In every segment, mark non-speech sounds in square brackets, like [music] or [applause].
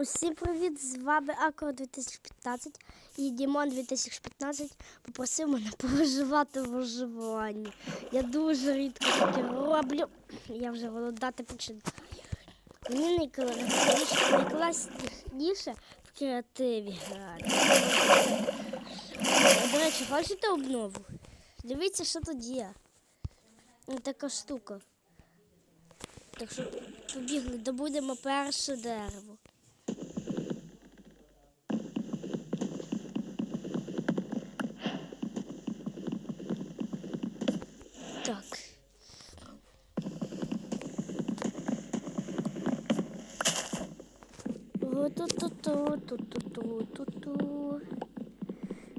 Усім привіт! З вами Акро 2015 і Дімон 2015 попросив мене [laughs] повиживати в виживанні. Я дуже рідко таке роблю. Я вже голодати починаю. Мені найкласніше, в креативі грати. До речі, хочете обнову? Дивіться, що тут є. Така штука. Так що побігли, добудемо перше дерево. Так. Ту-ту-ту-ту-ту-ту-ту-ту.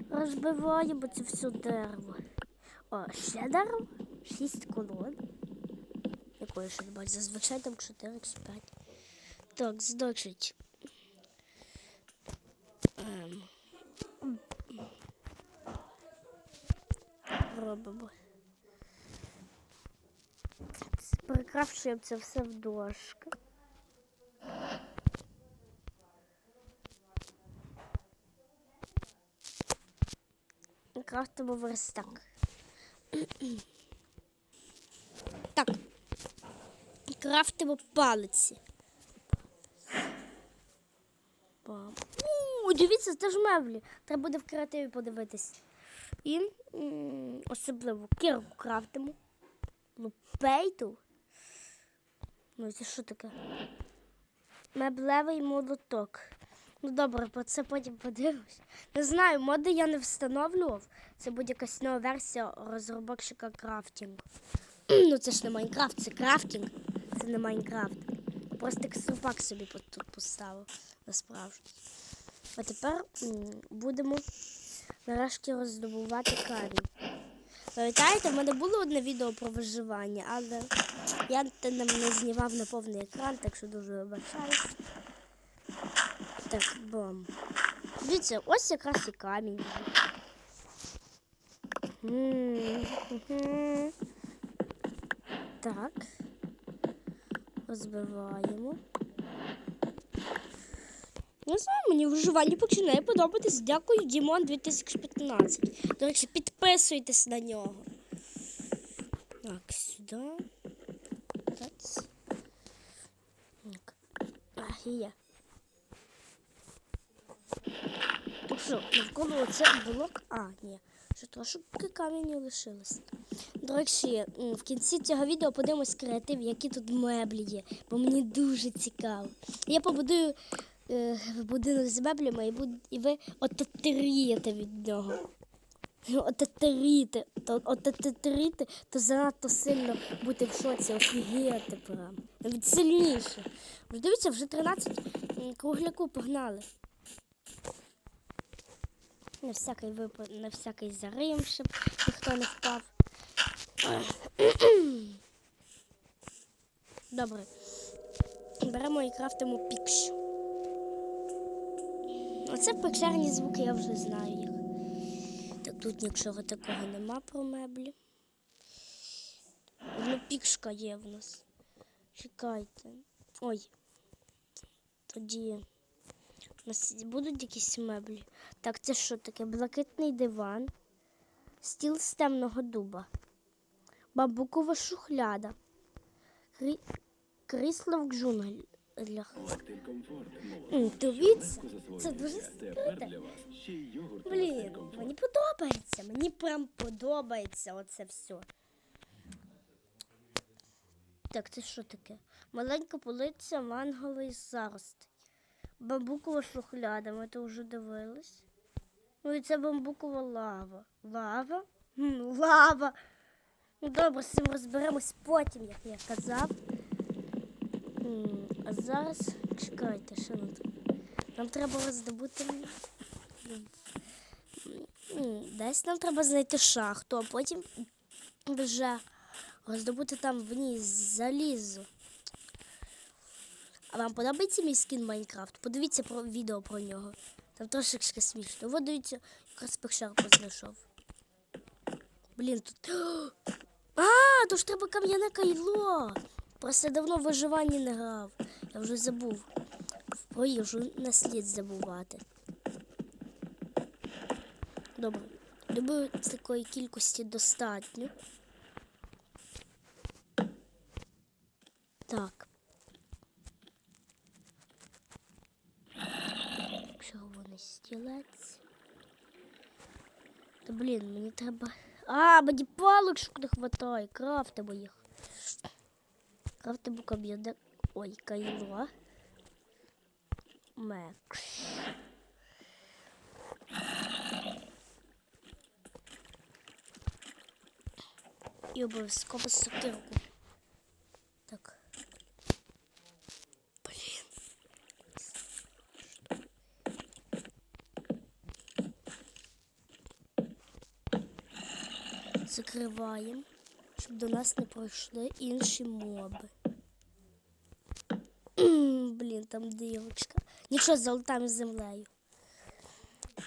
Розбиваємо це все дерево. О, ще дерево? Шість колон. Якої ще не бачу? Зазвичай там 4 чи 5. Так, значить. Ем. Робимо. Перекрафшуємо це все в дошки. Крафтимо верстак. Так. Крафтимо палиці. У, дивіться, це ж меблі. Треба буде в креативі подивитись. І м, особливо кірку крафтимо. Лупейту. Ну, це що таке? Меблевий молоток. Ну добре, про це потім подивимось. Не знаю, моди я не встановлював. Це буде якась нова версія розробочика крафтінгу. [clears throat] ну це ж не Майнкрафт, це крафтінг. Це не Майнкрафт. Просто текстурпак собі тут поставив насправді. А тепер будемо нарешті роздобувати камінь. Пам'ятаєте, в мене було одне відео про виживання, але я не знімав на повний екран, так що дуже вибачаюсь. Так, бом. Дивіться, ось якраз і камінь. Так. Розбиваємо. Не знаю, мені виживання починає подобатись. Дякую, Дімон 2015. До речі, підписуйтесь на нього. Так, сюди. Так. А, є. Так що, навколо оце блок. А, ні. Ще трошки камінь лишилось. До речі, в кінці цього відео подивимось креатив, які тут меблі є, бо мені дуже цікаво. Я побудую будинок з меблями і, буд... і ви отетерієте від нього. Отетеріти, то отетеріти, то занадто сильно бути в шоці, офігіяти прям. Навіть сильніше. Дивіться, вже 13 кругляку погнали. На всякий випад, на всякий зарим, щоб ніхто не впав. Добре. Беремо і крафтимо пікш. Оце пекчерні звуки, я вже знаю їх. Так тут нічого такого нема про меблі. Ну, пікшка є в нас. Чекайте. Ой. Тоді. У нас будуть якісь меблі. Так, це що таке? Блакитний диван, стіл з темного дуба, бамбукова шухляда, крі... крісло в джунглях. Лактиль Дивіться, це дуже для йогурт Блін, мені подобається. Мені прям подобається оце все. Так, це що таке? Маленька полиця манговий зарости. Бамбукова шухляда, ми то вже дивились. Ну і це бамбукова лава. Лава? Лава. Ну добре, з цим розберемось потім, як я казав. А зараз чекайте, що нам тут? Нам треба роздобути. Десь нам треба знайти шахту, а потім вже роздобути там в залізо. А вам подобається мій скін Майнкрафт? Подивіться про відео про нього. Там трошечки смішно. Вот дивіться, якраз пекшарку знайшов. Блін, тут. [gasps] А, то ж треба кам'яне кайло. Просто давно в виживанні не грав. Я вже забув. про їжу не слід забувати. Добре. Думаю, такої кількості достатньо. Так. Червоний стілець. Та блін, мені треба. А, мені паличок не хватає. Крафтимо їх. Крафтимо кам'яне. Ой, кайло. Мекш. І обов'язково сокирку. Так. Блін. Закриваємо, щоб до нас не пройшли інші моби. [clears throat] Блін, там дівочка. Нічого, залутаємо з землею.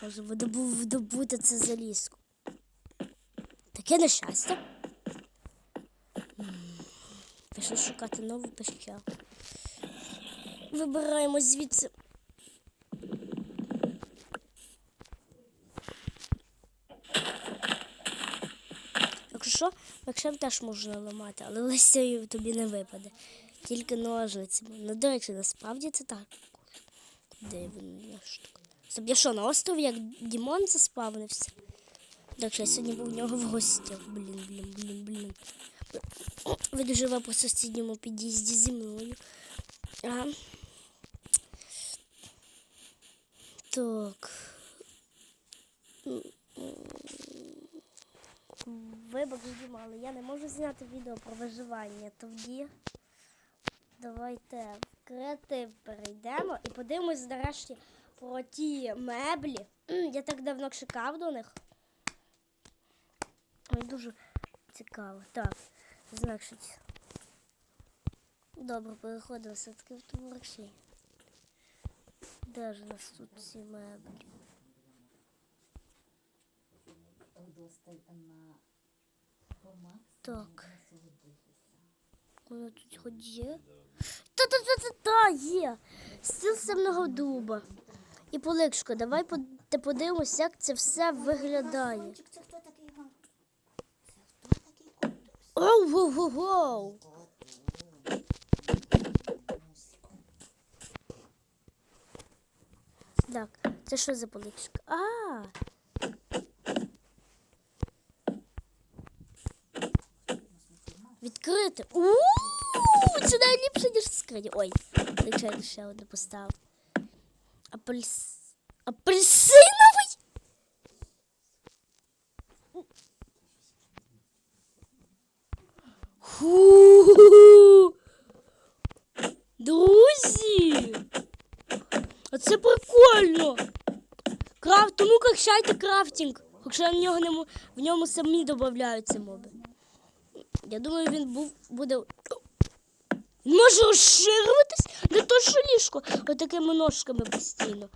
Може, видобу- видобути це залізку. Таке нещастя. Пішли шукати нову пещеру. Вибираємо звідси. Якщо що, Макшем теж можна ламати, але листя тобі не випаде. Тільки ножницями. Ну, до речі, насправді це так. Дивна штука. Щоб я що, на острові, як Дімон заспавнився? Так що я сьогодні був в нього в гостях. Блін, блін, блін, блін. Він живе по сусідньому під'їзді зі мною. А. Так. Вибач, Діма, але я не можу зняти відео про виживання. Тоді давайте в креатив перейдемо і подивимось нарешті про ті меблі. Я так давно чекав до них. Мені дуже цікаво. Так, значить. Добре, переходимо все-таки в творчі. Де ж у нас тут ці меблі? Так. Воно тут хоч є? Та-та-та-та-та, є! Стіл самого дуба. І поликшко, давай под- подивимось, як це все виглядає. Це хто такий гам? Це хто такий комплекс? Оу, воу, воу, воу. Так, це що за поличка? А. Відкрити. у Це найліпше, ніж скрині. Ой, звичайно, ще одну поставив. Апельс... Апельсиновий? Ху. Друзі! А це прикольно! Крафт, тому качайте крафтинг, хоча в нього не в ньому самі додаються моби. Я думаю, він був буде. Може розширюватись не то, що ліжко, отакими ножками постійно.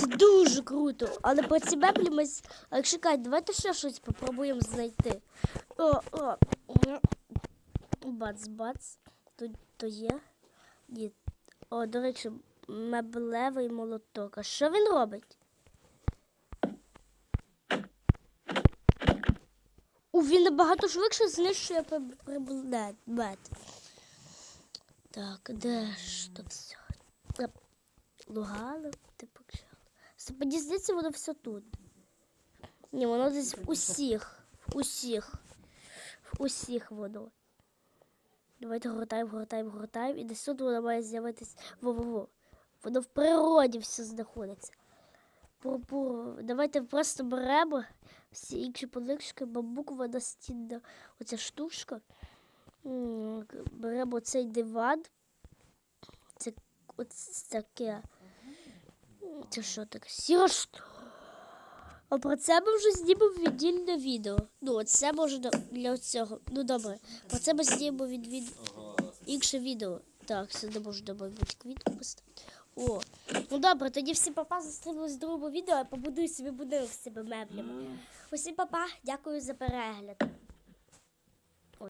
Це дуже круто. Але по ці меблі ми. А чекай, давайте ще щось попробуємо знайти. О, о. Бац, бац. Тут то є. Ні. О, до речі, меблевий молоток. А що він робить? Він набагато швидше знищує предмет. Так, де ж тут все? Лугали, ти почав. Мені воно все тут. Ні, воно десь в усіх. В усіх. В усіх воно. Давайте гортаємо, гортаємо, гортаємо. І десь тут воно має з'явитись. Во-во-во. Воно в природі все знаходиться. Пурпур. Давайте просто беремо всі інші полички, бамбукова настінна оця штучка. Беремо цей диван. Це ось таке. Це що таке? Сіра штука. А про це ми вже знімемо віддільне відео. Ну, це може для цього. Ну добре. Про це ми знімемо від, від... інше відео. Так, сюди можна, мабуть, квітку поставити. О, ну добре, тоді всі папа зустрілись в другому відео, я побудую собі будинок з цими меблями. Усім папа, дякую за перегляд.